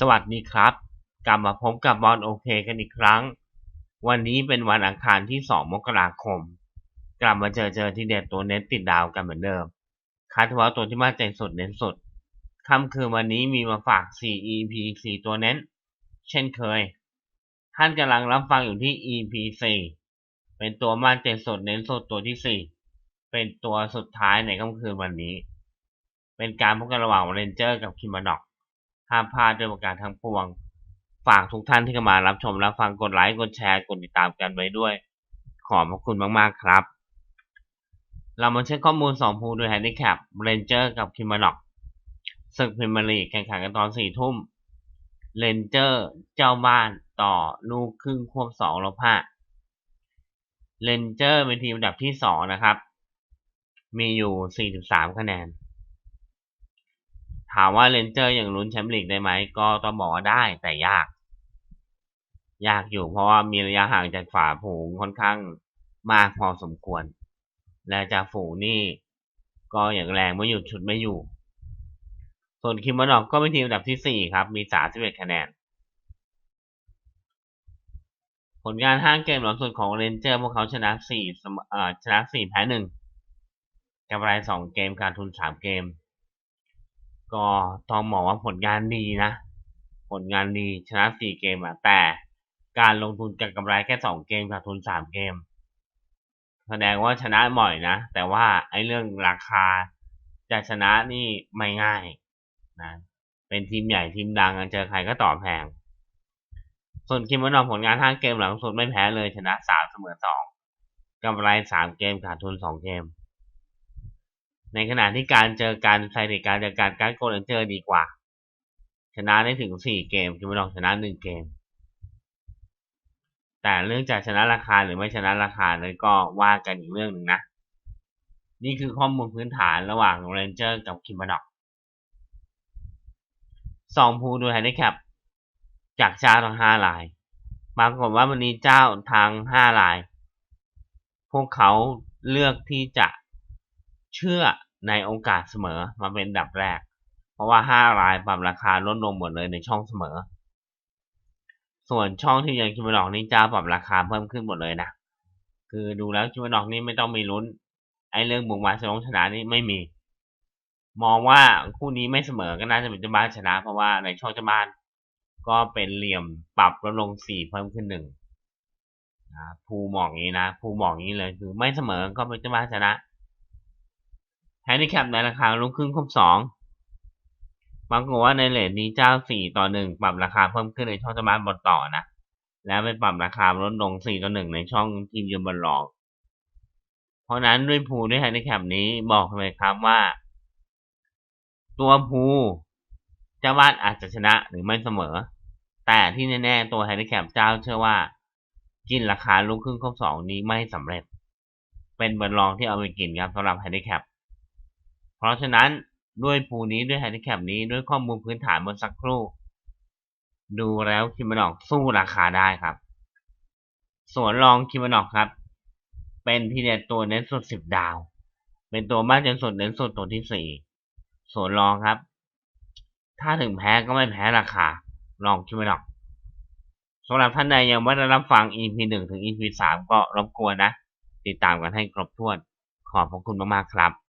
สวัสดีครับ กลับมาพบกับบอลโอเคกันอีกครั้ง วันนี้เป็นวันอังคารที่ 2 มกราคม กลับมาเจอเจอที่เด็ดตัวเน้นติดดาวกันเหมือนเดิมคัดเฉพาตัวที่มาใจสุดเน้นสุดค่ำคืนวันนี้มีมาฝาก 4 EP 4 ตัวเน้น เช่นเคย ท่านกำลังรับฟังอยู่ที่ EP 4เป็นตัวมาใจสุดเน้นสุดตัวที่ 4 เป็นตัวสุดท้ายในค่ำคืนวันนี้ เป็นการพบกันระหว่างเรนเจอร์กับคิมบานอก ห้ามพลาดด้วยประการทั้งปวง ฝากทุกท่านที่เข้ามารับชมรับฟังกดไลค์กดแชร์กดติดตามกันไว้ด้วย ขอบพระคุณมากๆครับ เรามาเช็คข้อมูล2ภูด้วยแฮนดิแคปเรนเจอร์กับคิมบานอกศึกพรีเมียร์ลีกแข่งขันกันตอน4ทุ่มเรนเจอร์เจ้าบ้านต่อลูกครึ่งควบ2ลบ5เรนเจอร์เป็นทีมอันดับที่ 2 นะครับ มีอยู่ 43 คะแนน ถามว่าเรนเจอร์ยังลุ้นแชมป์ลีกได้ไหม ก็ต้องบอกว่าได้แต่ยาก ยากอยู่เพราะว่ามีระยะห่างจากฝ่าฝูงค่อนข้างมากพอสมควร และจากฝูงนี่ก็อย่างแรงไม่หยุดชุดไม่อยู่ ส่วนคิมบอนอกก็เป็นทีมอันดับที่4ครับ มี31คะแนน ผลงาน5เกมหลังสุดของเรนเจอร์พวกเขาชนะ4เสมอชนะ4แพ้1กำไร2เกมขาดทุน3เกม ก็ต้องบอกว่าผลงานดีนะ ผลงานดีชนะ4เกมอะแต่การลงทุนกับกำไรแค่2เกมขาดทุน3เกม แสดงว่าชนะบ่อยนะ แต่ว่าไอ้เรื่องราคาจะชนะนี่ไม่ง่ายนะเป็นทีมใหญ่ทีมดังเจอใครก็ต่อแพง ส่วนคิมบอนอผลงาน5เกมหลังสุดไม่แพ้เลยชนะ3เสมอ2กำไร3เกมขาดทุน2เกม ในขณะที่การเจอการไซติการเจอการการโกลเนเจอร์ดีกว่า ชนะได้ถึง4เกมคิมบอนอชนะ1เกม แต่เรื่องจากชนะราคาหรือไม่ชนะราคานั้นก็ว่ากันอีกเรื่องหนึ่งนะ นี่คือข้อมูลพื้นฐานระหว่างเรนเจอร์กับคิมบานอกสองภูดูแฮนดิแคปจากเจ้าทั้งห้าลายปรากฏว่าวันนี้เจ้าทางห้าลาย พวกเขาเลือกที่จะเชื่อ ในโอกาสเสมอมาเป็นดับแรก เพราะว่าห้ารายปรับราคาลดลงหมดเลยในช่องเสมอ ส่วนช่องที่ยังคิมบานอกนี่จ้าปรับราคาเพิ่มขึ้นหมดเลยนะ คือดูแล้วคิมบานอกนี่ไม่ต้องมีลุ้น ไอ้เรื่องบุกมาชนะชนะนี่ไม่มี มองว่าคู่นี้ไม่เสมอก็น่าจะเป็นเจ้าบ้านชนะ เพราะว่าในช่องเจ้าบ้านก็เป็นเหลี่ยมปรับลดลงสี่เพิ่มขึ้นหนึ่งนะภูมองนี้นะภูหมองนี้เลยคือไม่เสมอก็เป็นเจ้าบ้านชนะ แฮนดิแคปในราคาลูกครึ่งครบสองปรากฏว่าในเลทนี้เจ้าสี่ต่อหนึ่งปรับราคาเพิ่มขึ้นในช่องเจ้าบ้านบนต่อนะ แล้วไปปรับราคาลดลงสี่ต่อหนึ่งในช่องทีมยืนบนรอง เพราะนั้นด้วยภูด้วยแฮนดิแคปนี้บอกเลยครับว่า ตัวภูเจ้าบ้านอาจจะชนะหรือไม่เสมอ แต่ที่แน่ๆตัวแฮนดิแคปเจ้าเชื่อว่า กินราคาลูกครึ่งครบสองนี้ไม่สำเร็จ เป็นบอลรองที่เอาไปกินครับสำหรับแฮนดิแคป เพราะฉะนั้นด้วยภูนี้ด้วยแฮนดิแคปนี้ด้วยข้อมูลพื้นฐานบนสักครู่ ดูแล้วคิมบานอกสู้ราคาได้ครับ ส่วนรองคิมบานอกครับ เป็นที่เด็ดตัวเน้นสุดสิบดาว เป็นตัวบ้านจนสุดเน้นสุดตัวที่สี่ส่วนรองครับ ถ้าถึงแพ้ก็ไม่แพ้ราคา ลองคิม่หรอกสำหรับท่านใดยังไม่ได้รับฟัง EP 1ถึง EP 3ก็รบกวนนะ ติดตามกันให้ครบถ้วน ขอบพระคุณมากๆครับ